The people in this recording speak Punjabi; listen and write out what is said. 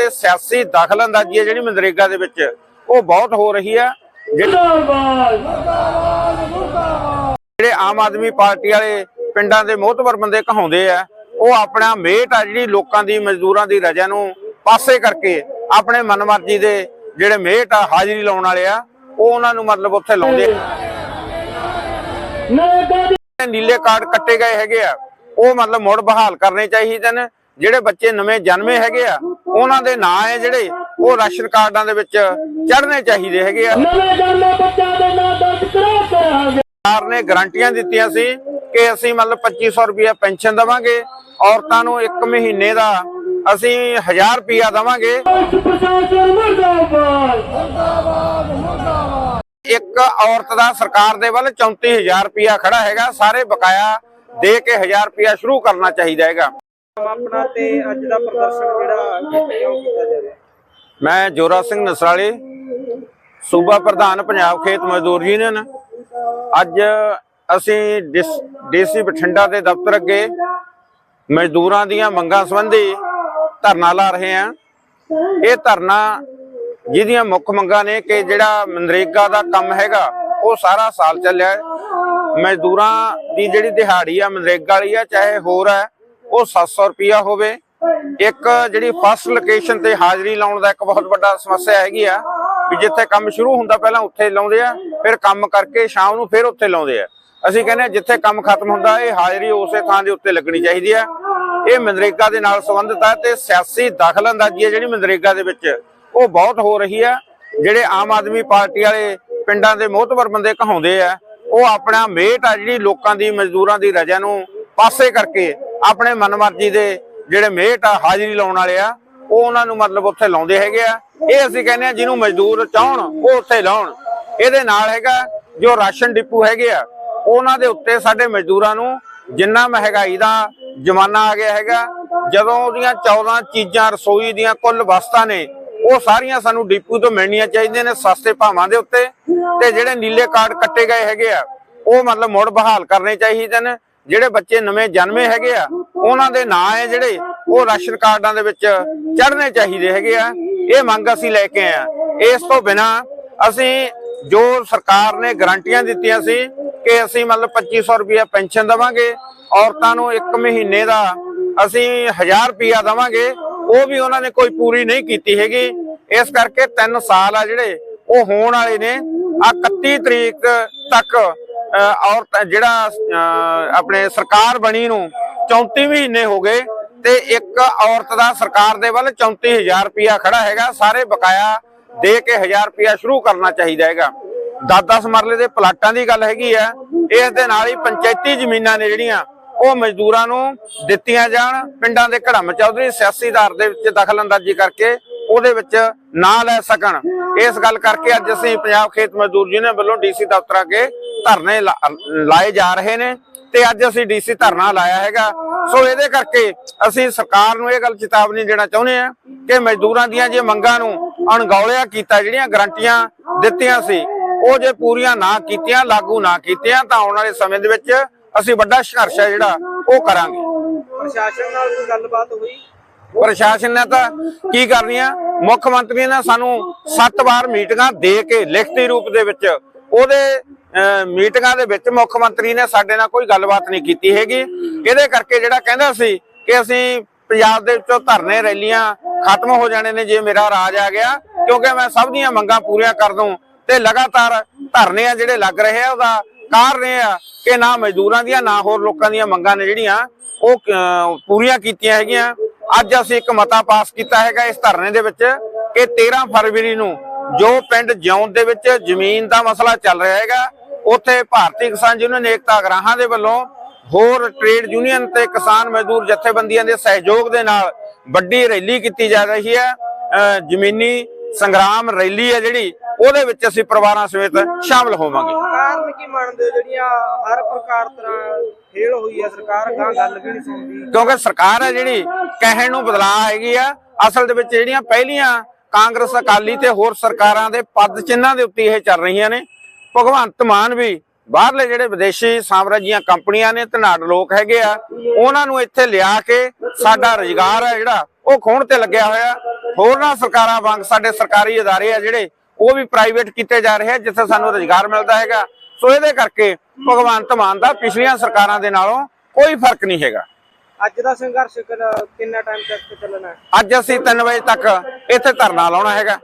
ਤੇ ਸਿਆਸੀ ਦਖਲਅੰਦਾਜ਼ੀ ਹੈ ਜਿਹੜੀ ਮਨਰੇਗਾ ਦੇ ਵਿੱਚ। ਉਹ ਬਹੁਤ ਹੋ ਰਹੀ ਹੈ। ਜਿਹੜੇ ਆਮ ਆਦਮੀ ਪਾਰਟੀ ਵਾਲੇ ਪਿੰਡਾਂ ਦੇ ਮੋਹਤਵਰ ਬੰਦੇ ਕਹਾਉਂਦੇ ਆ, ਉਹ ਆਪਣਾ ਮੇਟ ਆ ਜਿਹੜੀ ਲੋਕਾਂ ਦੀ, ਮਜ਼ਦੂਰਾਂ ਦੀ ਰਜਾ ਨੂੰ ਪਾਸੇ ਕਰਕੇ ਆਪਣੇ ਮਨਮਰਜ਼ੀ ਦੇ ਜਿਹੜੇ ਮੇਟ ਆ, ਹਾਜ਼ਰੀ ਲਾਉਣ ਵਾਲੇ ਆ, ਉਹ ਉਹਨਾਂ ਨੂੰ ਮਤਲਬ ਉੱਥੇ ਲਾਉਂਦੇ ਨੀਲੇ ਕਾਰਡ ਕੱਟੇ ਗਏ ਹੈਗੇ ਆ, ਉਹ ਮਤਲਬ ਮੁੜ ਬਹਾਲ ਕਰਨੇ ਚਾਹੀਦੇ ਨੇ। ਜਿਹੜੇ ਬੱਚੇ ਨਵੇਂ ਜਨਮੇ ਹੈਗੇ ਆ ਉਹਨਾਂ ਦੇ ਨਾਂ ਹੈ ਜਿਹੜੇ ਉਹ ਰਾਸ਼ਨ ਕਾਰਡਾਂ ਦੇ ਵਿੱਚ ਚੜ੍ਹਨੇ ਚਾਹੀਦੇ ਹੈਗੇ ਆ। ਨਵੇਂ ਜਨਮੇ ਬੱਚਿਆਂ ਦੇ ਨਾਂ ਦਰਜ ਕਰਾ ਕੇ ਆਗੇ ਸਰਕਾਰ ਨੇ ਗਰੰਟੀਆਂ ਦਿੱਤੀਆਂ ਸੀ ਕਿ ਅਸੀਂ ਮਤਲਬ 2500 ਰੁਪਏ ਪੈਨਸ਼ਨ ਦਵਾਂਗੇ ਔਰਤਾਂ ਨੂੰ 1 ਮਹੀਨੇ ਦਾ ਅਸੀਂ 1000 ਰੁਪਿਆ ਦਵਾਂਗੇ। ਇੱਕ ਔਰਤ ਦਾ ਸਰਕਾਰ ਦੇ ਵੱਲ 34000 ਰੁਪਿਆ ਖੜਾ ਹੈਗਾ ਸਾਰੇ ਬਕਾਇਆ ਦੇ ਕੇ 1000 ਰੁਪਿਆ ਸ਼ੁਰੂ ਕਰਨਾ ਚਾਹੀਦਾ ਹੈਗਾ। ਆਪਣਾ ਤੇ ਅੱਜ ਦਾ ਪ੍ਰਦਰਸ਼ਨ ਜਿਹੜਾ ਕਿਉਂ ਕੀਤਾ ਜਾ ਰਿਹਾ? ਮੈਂ ਜੋਰਾ ਸਿੰਘ ਨਸਰਾਲੀ, ਸੂਬਾ ਪ੍ਰਧਾਨ ਪੰਜਾਬ ਖੇਤ ਮਜ਼ਦੂਰ ਯੂਨੀਅਨ। ਅੱਜ ਅਸੀਂ ਡੀਸੀ ਬਠਿੰਡਾ ਦੇ ਦਫ਼ਤਰ ਅੱਗੇ ਮਜ਼ਦੂਰਾਂ ਦੀਆਂ ਮੰਗਾਂ ਸੰਬੰਧੀ ਧਰਨਾ ਲਾ ਰਹੇ ਹਾਂ। ਇਹ ਧਰਨਾ ਜਿਹਦੀਆਂ ਮੁੱਖ ਮੰਗਾਂ ਨੇ ਕਿ ਜਿਹੜਾ ਮਨਰੇਗਾ ਦਾ ਕੰਮ ਹੈਗਾ, ਉਹ ਸਾਰਾ ਸਾਲ ਚੱਲਿਆ ਮਜ਼ਦੂਰਾਂ ਦੀ ਜਿਹੜੀ ਦਿਹਾੜੀ ਆ, ਮਨਰੇਗਾ ਵਾਲੀ ਆ, ਚਾਹੇ ਹੋਰ ਹੈ ਉਹ 700 ਰੁਪਿਆ ਹੋਵੇ। ਇੱਕ ਜਿਹੜੀ ਫਸਟ ਲੋਕੇਸ਼ਨ ਤੇ ਹਾਜ਼ਰੀ ਲਾਉਣ ਦਾ ਇੱਕ ਬਹੁਤ ਵੱਡਾ ਸਮੱਸਿਆ ਹੈਗੀ ਆ, ਵੀ ਜਿੱਥੇ ਕੰਮ ਸ਼ੁਰੂ ਹੁੰਦਾ ਪਹਿਲਾਂ ਉੱਥੇ ਲਾਉਂਦੇ ਆ, ਫਿਰ ਕੰਮ ਕਰਕੇ ਸ਼ਾਮ ਨੂੰ ਫਿਰ ਉੱਥੇ ਲਾਉਂਦੇ ਆ। ਅਸੀਂ ਕਹਿੰਦੇ ਜਿੱਥੇ ਕੰਮ ਖਤਮ ਹੁੰਦਾ, ਇਹ ਹਾਜ਼ਰੀ ਉਸੇ ਥਾਂ ਦੇ ਉੱਤੇ ਲੱਗਣੀ ਚਾਹੀਦੀ ਆ। ਇਹ ਮਨਰੇਗਾ ਦੇ ਨਾਲ ਸੰਬੰਧਿਤ ਹੈ ਤੇ ਸਿਆਸੀ ਦਖਲਅੰਦਾਜ਼ੀ ਹੈ ਜਿਹੜੀ ਮਨਰੇਗਾ ਦੇ ਵਿੱਚ। ਉਹ ਬਹੁਤ ਹੋ ਰਹੀ ਆ। ਜਿਹੜੇ ਆਮ ਆਦਮੀ ਪਾਰਟੀ ਵਾਲੇ ਪਿੰਡਾਂ ਦੇ ਮੋਹਤਵਰ ਬੰਦੇ ਕਹਾਉਂਦੇ ਆ, ਉਹ ਆਪਣਾ ਮੇਟ ਆ ਜਿਹੜੀ ਲੋਕਾਂ ਦੀ ਮਜ਼ਦੂਰਾਂ ਦੀ ਰਜਾ ਨੂੰ ਪਾਸੇ ਕਰਕੇ ਆਪਣੇ ਮਨਮਰਜ਼ੀ ਦੇ ਜਿਹੜੇ ਮੇਟ ਆ, ਹਾਜ਼ਰੀ ਲਾਉਣ ਵਾਲੇ ਆ, ਉਹ ਉਹਨਾਂ ਨੂੰ ਮਤਲਬ ਉੱਥੇ ਲਾਉਂਦੇ ਹੈਗੇ ਆ। ਇਹ ਅਸੀਂ ਕਹਿੰਦੇ ਆ ਜਿਹਨੂੰ ਮਜ਼ਦੂਰ ਚਾਹਣ, ਉਹ ਉੱਥੇ ਲਾਉਣ। ਇਹਦੇ ਨਾਲ ਹੈਗਾ ਜੋ ਰਾਸ਼ਨ ਡਿਪੂ ਹੈਗੇ ਆ, ਉਹਨਾਂ ਦੇ ਉੱਤੇ ਸਾਡੇ ਮਜ਼ਦੂਰਾਂ ਨੂੰ ਜਿੰਨਾ ਮਹਿੰਗਾਈ ਦਾ ਜ਼ਮਾਨਾ ਆ ਗਿਆ ਹੈਗਾ, ਜਦੋਂ ਉਹਦੀਆਂ 14 ਚੀਜ਼ਾਂ, ਰਸੋਈ ਦੀਆਂ ਕੁੱਲ ਵਸਤਾਂ ਨੇ, ਉਹ ਸਾਰੀਆਂ ਸਾਨੂੰ ਡਿਪੂ ਤੋਂ ਮਿਲਣੀਆਂ ਚਾਹੀਦੀਆਂ ਨੇ ਸਸਤੇ ਭਾਵਾਂ ਦੇ ਉੱਤੇ। ਤੇ ਜਿਹੜੇ ਨੀਲੇ ਕਾਰਡ ਕੱਟੇ ਗਏ ਹੈਗੇ ਆ, ਉਹ ਮਤਲਬ ਮੁੜ ਬਹਾਲ ਕਰਨੇ ਚਾਹੀਦੇ ਨੇ। ਜਿਹੜੇ ਬੱਚੇ ਨਵੇਂ ਜਨਮੇ ਹੈਗੇ ਆ, ਉਹਨਾਂ ਦੇ ਨਾਂ ਹੈ ਜਿਹੜੇ, ਉਹ ਰਾਸ਼ਨ ਕਾਰਡਾਂ ਦੇ ਵਿੱਚ ਚੜਨੇ ਚਾਹੀਦੇ ਹੈਗੇ ਆ। ਇਹ ਮੰਗ ਅਸੀਂ ਲੈ ਕੇ ਆਏ ਆ। ਇਸ ਤੋਂ ਬਿਨਾ ਅਸੀਂ ਜੋ ਸਰਕਾਰ ਨੇ ਗਰੰਟੀਆਂ ਦਿੱਤੀਆਂ ਸੀ ਕਿ ਅਸੀਂ ਮਤਲਬ 2500 ਰੁਪਏ ਪੈਨਸ਼ਨ ਦਵਾਂਗੇ, ਔਰਤਾਂ ਨੂੰ 1 ਮਹੀਨੇ ਦਾ ਅਸੀਂ 1000 ਰੁਪਿਆ ਦਵਾਂਗੇ, ਉਹ ਵੀ ਉਹਨਾਂ ਨੇ ਕੋਈ ਪੂਰੀ ਨਹੀਂ ਕੀਤੀ ਹੈਗੀ। ਇਸ ਕਰਕੇ 3 ਸਾਲ ਆ ਜਿਹੜੇ, ਉਹ ਹੋਣ ਵਾਲੇ ਨੇ। ਆ 31 ਤਰੀਕ ਤੱਕ ਔਰ ਜਿਹੜਾ ਆਪਣੇ ਸਰਕਾਰ ਬਣੀ ਨੂੰ 34 ਮਹੀਨੇ ਹੋ ਗਏ ਤੇ ਇੱਕ ਔਰਤ ਦਾ ਸਰਕਾਰ ਦੇ ਵੱਲ 34000 ਰੁਪਿਆ ਖੜਾ ਹੈਗਾ। ਸਾਰੇ ਬਕਾਇਆ ਦੇ ਕੇ 1000 ਰੁਪਇਆ ਸ਼ੁਰੂ ਕਰਨਾ ਚਾਹੀਦਾ ਹੈਗਾ। 10-10 ਮਰਲੇ ਦੇ ਪਲਾਟਾਂ ਦੀ ਗੱਲ ਹੈਗੀ ਆ। ਇਸ ਦੇ ਨਾਲ ਹੀ ਪੰਚਾਇਤੀ ਜ਼ਮੀਨਾਂ ਨੇ ਜਿਹੜੀਆਂ, ਉਹ ਮਜ਼ਦੂਰਾਂ ਨੂੰ ਦਿੱਤੀਆਂ ਜਾਣ। ਪਿੰਡਾਂ ਦੇ ਘੜਮ ਚੌਧਰੀ ਸਿਆਸੀ ਸਿਆਸੀਦਾਰ ਦੇ ਵਿੱਚ ਦਖਲ ਅੰਦਾਜ਼ੀ ਕਰਕੇ ਉਹਦੇ ਵਿੱਚ ਨਾ ਲੈ ਸਕਣ। ਇਸ ਗੱਲ ਕਰਕੇ ਅੱਜ ਅਸੀਂ ਪੰਜਾਬ ਖੇਤ ਮਜ਼ਦੂਰ ਯੂਨੀਅਨ ਵੱਲੋਂ ਡੀਸੀ ਦਫ਼ਤਰ ਅੱਗੇ ਧਰਨੇ ਲਾਏ ਜਾ ਰਹੇ ਨੇ ਤੇ ਅੱਜ ਅਸੀਂ ਡੀਸੀ ਧਰਨਾ ਲਾਇਆ ਹੈਗਾ। ਸੋ ਇਹਦੇ ਕਰਕੇ ਅਸੀਂ ਸਰਕਾਰ ਨੂੰ ਇਹ ਗੱਲ ਚੇਤਾਵਨੀ ਦੇਣਾ ਚਾਹੁੰਦੇ ਆ ਕਿ ਮਜ਼ਦੂਰਾਂ ਦੀਆਂ ਜੇ ਮੰਗਾਂ ਨੂੰ ਅਣਗੌਲਿਆ ਕੀਤਾ ਜਿਹੜੀਆਂ ਗਰੰਟੀਆਂ ਦਿੱਤੀਆਂ ਸੀ ਉਹ ਜੇ ਪੂਰੀਆਂ ਨਾ ਕੀਤੀਆਂ ਲਾਗੂ ਨਾ ਕੀਤੀਆਂ ਤਾਂ ਆਉਣ ਵਾਲੇ ਸਮੇਂ ਦੇ ਵਿੱਚ ਅਸੀਂ ਵੱਡਾ ਸੰਘਰਸ਼ ਹੈ ਜਿਹੜਾ ਉਹ ਕਰਾਂਗੇ। ਪ੍ਰਸ਼ਾਸਨ ਨਾਲ ਕੋਈ ਗੱਲਬਾਤ ਹੋਈ? ਪ੍ਰਸ਼ਾਸਨ ਨੇ ਤਾਂ ਕੀ ਕਰਨੀਆਂ ਮੁੱਖ ਮੰਤਰੀ ਨੇ ਸਾਨੂੰ 7 ਵਾਰ ਮੀਟਿੰਗਾਂ ਦੇ ਕੇ ਲਿਖਤੀ ਰੂਪ ਦੇ ਵਿੱਚ ਉਹਦੇ ਮੀਟਿੰਗਾਂ ਦੇ ਵਿੱਚ ਮੁੱਖ ਮੰਤਰੀ ਨੇ ਸਾਡੇ ਨਾਲ ਕੋਈ ਗੱਲਬਾਤ ਨਹੀਂ ਕੀਤੀ ਹੈਗੀ। ਇਹਦੇ ਕਰਕੇ ਜਿਹੜਾ ਕਹਿੰਦਾ ਸੀ ਕਿ ਅਸੀਂ ਪੰਜਾਬ ਦੇ ਵਿੱਚੋਂ ਧਰਨੇ ਰੈਲੀਆਂ ਖਤਮ ਹੋ ਜਾਣੇ ਨੇ ਜੇ ਮੇਰਾ ਰਾਜ ਆ ਗਿਆ, ਕਿਉਂਕਿ ਮੈਂ ਸਭ ਦੀਆਂ ਮੰਗਾਂ ਪੂਰੀਆਂ ਕਰ ਦੂੰ ਤੇ ਲਗਾਤਾਰ ਧਰਨੇ ਆ ਜਿਹੜੇ ਲੱਗ ਰਹੇ ਆ, ਉਹਦਾ ਕਾਰਨ ਇਹ ਆ ਕਿ ਨਾ ਮਜ਼ਦੂਰਾਂ ਦੀਆਂ, ਨਾ ਹੋਰ ਲੋਕਾਂ ਦੀਆਂ ਮੰਗਾਂ ਨੇ ਜਿਹੜੀਆਂ ਉਹ ਪੂਰੀਆਂ ਕੀਤੀਆਂ ਹੈਗੀਆਂ। ਅੱਜ ਅਸੀਂ ਇੱਕ ਮਤਾ ਪਾਸ ਕੀਤਾ ਹੈਗਾ ਇਸ ਧਰਨੇ ਦੇ ਵਿੱਚ ਕਿ 13 ਫਰਵਰੀ ਨੂੰ ਜੋ ਪਿੰਡ ਜਿਉਂਦ ਦੇ ਵਿੱਚ ਜ਼ਮੀਨ ਦਾ ਮਸਲਾ ਚੱਲ ਰਿਹਾ ਹੈਗਾ, ਉੱਥੇ ਭਾਰਤੀ ਕਿਸਾਨ ਯੂਨੀਅਨ ਏਕਤਾ ਅਗਰਾਹਾਂ ਦੇ ਵੱਲੋਂ ਹੋਰ ਟ੍ਰੇਡ ਯੂਨੀਅਨ ਤੇ ਕਿਸਾਨ ਮਜ਼ਦੂਰ ਜਥੇਬੰਦੀਆਂ ਦੇ ਸਹਿਯੋਗ ਦੇ ਨਾਲ ਵੱਡੀ ਰੈਲੀ ਕੀਤੀ ਜਾ ਰਹੀ ਹੈ। ਜ਼ਮੀਨੀ ਸੰਗਰਾਮ ਰੈਲੀ ਹੈ ਜਿਹੜੀ ਉਹਦੇ ਵਿੱਚ ਅਸੀਂ ਪਰਿਵਾਰਾਂ ਸਮੇਤ ਸ਼ਾਮਲ ਹੋਵਾਂਗੇ। ਕਾਰਨ ਕੀ ਮੰਨਦੇ ਹੋ ਜਿਹੜੀਆਂ ਹਰ ਪ੍ਰਕਾਰ ਤਰ੍ਹਾਂ ਫੇਲ ਹੋਈ ਹੈ ਸਰਕਾਰ? ਗਾਂ ਗੱਲ ਵੀ ਨਹੀਂ ਸੁਣਦੀ। ਕਿਉਂਕਿ ਸਰਕਾਰ ਹੈ ਜਿਹੜੀ ਕਹਿਣ ਨੂੰ ਬਦਲਾਅ ਹੈਗੀ ਆ। ਅਸਲ ਦੇ ਵਿੱਚ ਜਿਹੜੀਆਂ ਪਹਿਲੀਆਂ ਕਾਂਗਰਸ ਅਕਾਲੀ ਤੇ ਹੋਰ ਸਰਕਾਰਾਂ ਦੇ ਪਦ ਚਿੰਨ੍ਹਾਂ ਦੇ ਉੱਤੇ ਇਹ ਚੱਲ ਰਹੀਆਂ ਨੇ ਭਗਵੰਤ ਮਾਨ ਵੀ ਬਾਹਰਲੇ ਜਿਹੜੇ ਵਿਦੇਸ਼ੀ ਸਾਮਰਾਜੀਆਂ ਕੰਪਨੀਆਂ ਨੇ ਧਨਾੜ ਲੋਕ ਹੈਗੇ ਆ ਉਹਨਾਂ ਨੂੰ ਇੱਥੇ ਲਿਆ ਕੇ ਸਾਡਾ ਰੁਜ਼ਗਾਰ ਹੈ ਜਿਹੜਾ ਉਹ ਖੋਣ ਤੇ ਲੱਗਿਆ ਹੋਇਆ। ਹੋਰਨਾਂ ਸਰਕਾਰਾਂ ਵਾਂਗ ਸਾਡੇ ਸਰਕਾਰੀ ਅਦਾਰੇ ਆ ਜਿਹੜੇ ਉਹ ਵੀ ਪ੍ਰਾਈਵੇਟ ਕੀਤੇ ਜਾ ਰਹੇ ਆ ਜਿੱਥੇ ਸਾਨੂੰ ਰੁਜ਼ਗਾਰ ਮਿਲਦਾ ਹੈਗਾ। ਸੋ ਇਹਦੇ ਕਰਕੇ ਭਗਵੰਤ ਮਾਨ ਦਾ ਪਿਛਲੀਆਂ ਸਰਕਾਰਾਂ ਦੇ ਨਾਲੋਂ ਕੋਈ ਫ਼ਰਕ ਨਹੀਂ ਹੈਗਾ। ਅੱਜ ਦਾ ਸੰਘਰਸ਼ ਕਿੰਨਾ- ਟਾਈਮ ਤੱਕ ਚੱਲਣਾ ਅੱਜ ਅਸੀਂ 3 ਵਜੇ ਤੱਕ ਇੱਥੇ ਧਰਨਾ ਲਾਉਣਾ ਹੈਗਾ।